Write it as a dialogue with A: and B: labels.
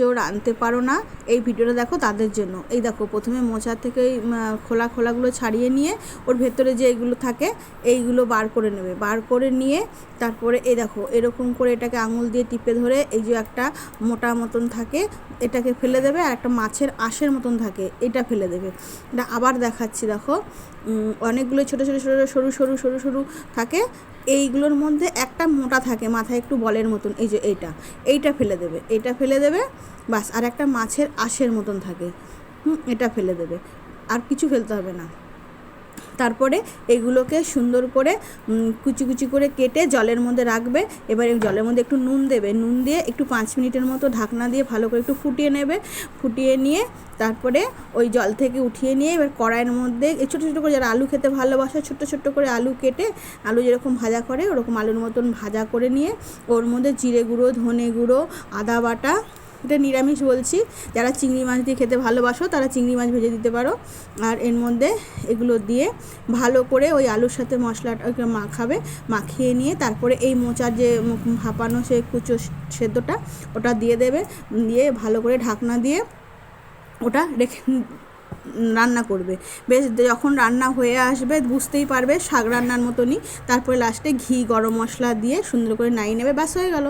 A: চোর আনতে পারো না। এই ভিডিওটা দেখো তাদের জন্য। এই দেখো, প্রথমে মোচার থেকে খোলা খোলাগুলো ছাড়িয়ে নিয়ে ওর ভেতরে যে এইগুলো থাকে, এইগুলো বার করে নেবে। বার করে নিয়ে তারপরে এই দেখো, এরকম করে এটাকে আঙুল দিয়ে টিপে ধরে এই যে একটা মোটা মতন থাকে, এটাকে ফেলে দেবে আর একটা মাছের আঁশের মতন থাকে, এটা ফেলে দেবে। এটা আবার দেখাচ্ছি দেখো অনেকগুলো ছোটো ছোটো ছোটো, সরু সরু সরু সরু থাকে, এইগুলোর মধ্যে একটা মোটা থাকে, মাথায় একটু বলের মতন, এই যে এইটা এইটা ফেলে দেবে, এইটা ফেলে দেবে বাস, আর একটা মাছের আঁশের মতন থাকে। হুম, এটা ফেলে দেবে। আর কিছু ফেলতে হবে না। তারপরে এগুলোকে সুন্দর করে কুচি কুচি করে কেটে জলের মধ্যে রাখবে। এবার জলের মধ্যে একটু নুন দেবে। নুন দিয়ে একটু পাঁচ মিনিটের মতো ঢাকনা দিয়ে ভালো করে একটু ফুটিয়ে নেবে। ফুটিয়ে নিয়ে তারপরে ওই জল থেকে উঠিয়ে নিয়ে এবার কড়াইয়ের মধ্যে ছোটো ছোটো করে যারা আলু খেতে ভালোবাসে ছোট্ট ছোট্ট করে আলু কেটে আলু যেরকম ভাজা করে, ওরকম আলুর মতন ভাজা করে নিয়ে ওর মধ্যে জিরে গুঁড়ো, ধনে গুঁড়ো, আদা বাটা এটা নিরামিষ বলছি। যারা চিংড়ি মাছ দিয়ে খেতে ভালোবাসো, তারা চিংড়ি মাছ ভেজে দিতে পারো। আর এর মধ্যে এগুলো দিয়ে ভালো করে ওই আলুর সাথে মশলাটা মাখাবে, মাখিয়ে নিয়ে তারপরে এই মোচার যে ভাপানো সে কুচো সেদ্ধটা, ওটা দিয়ে দেবে। দিয়ে ভালো করে ঢাকনা দিয়ে ওটা রেখে রান্না করবে। বেশ যখন রান্না হয়ে আসবে, বুঝতেই পারবে শাক রান্নার মতনই। তারপরে লাস্টে ঘি, গরম মশলা দিয়ে সুন্দর করে নাড়িয়ে নেবে, ব্যাস হয়ে গেল।